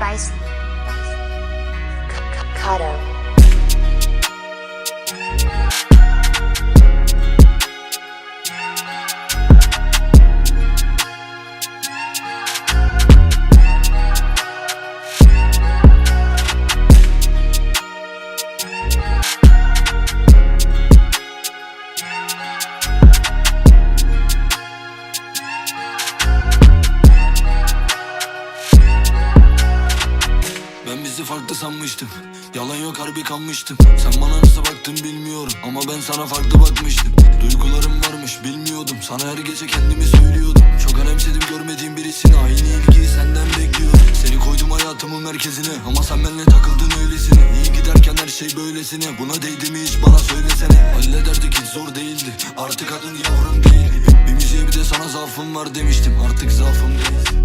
Rice Cotto sanmıştım. Yalan yok harbi kanmıştım Sen bana nasıl baktın bilmiyorum Ama ben sana farklı bakmıştım. Duygularım varmış bilmiyordum. Sana her gece kendimi söylüyordum. Çok önemsedim görmediğim birisini. Aynı ilgiyi senden bekliyorum. Seni koydum hayatımın merkezine. Ama sen benimle takıldın öylesine. İyi giderken her şey böylesine. Buna değdi mi hiç bana söylesene. Hallederdik hiç zor değildi. Artık adın yavrum değil. Bir müziğe bir de sana zaafım var demiştim. Artık zaafım değil